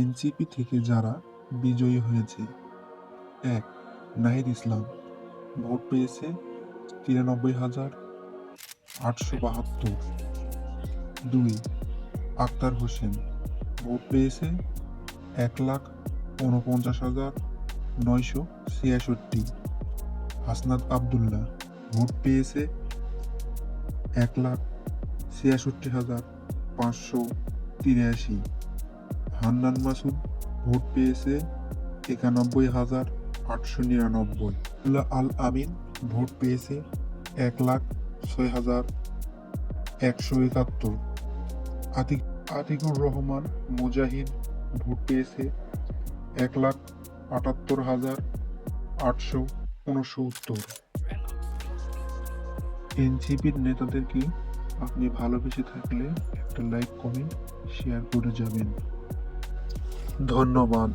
NCP থেকে যারা বিজয়ী হয়েছে। এক, নাহিদ ইসলাম। ভোট পেয়েছে তিরানব্বই হাজার আটশো বাহাত্তর। দুই, আক্তার হোসেন। ভোট পেয়েছে এক লাখ উনপঞ্চাশ হাজার নয়শো ছিয়াষট্টি। হাসনাত আবদুল্লাহ। ভোট পেয়েছে এক লাখ ছিয়াষট্টি হাজার পাঁচশো তিরাশি। হান্নান মাসুদ ভোট পেয়েছে একানব্বই হাজার আটশো নিরানব্বই। আল আমিন ভোট পেয়েছে এক লাখ ছয় হাজার একশো একাত্তর। আতিক আতিকুর রহমান মুজাহিদ ভোট পেয়েছে এক লাখ আটাত্তর হাজার আটশো উনসত্তর। এনসিপির নেতাদেরকে আপনি ভালোবেসে থাকলে একটা লাইক, কমেন্ট শেয়ার করে যাবেন? ধন্যবাদ।